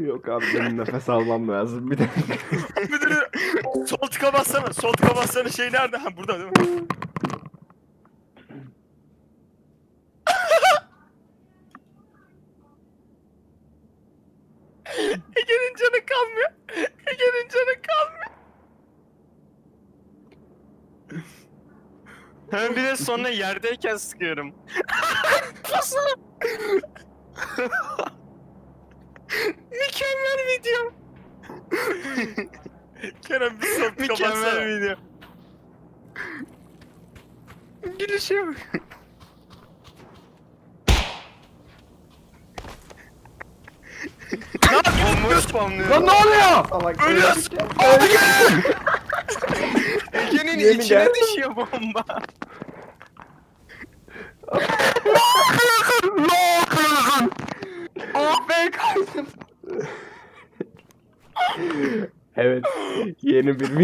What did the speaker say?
Yok abi benim nefes almam lazım bir dakika. Müdürüm sol tıka bassana. Sol tıka bassana şey nerede? Ha burada değil mi? Ege'nin canı kalmıyor. Ege'nin canı kalmıyor. Ben bir de sonra yerdeyken sıkıyorum. Mükemmel video. Kerem bir sol tıka Mükemmel video. Gülüşe bak. Ne yapıyorsun? Bomba spamlıyor. Lan ne oluyor? Salak. Ölüyorsun. Ege'nin Yeni içine geldi. düşüyor bomba. Oh be kaydım. Evet. Yeni bir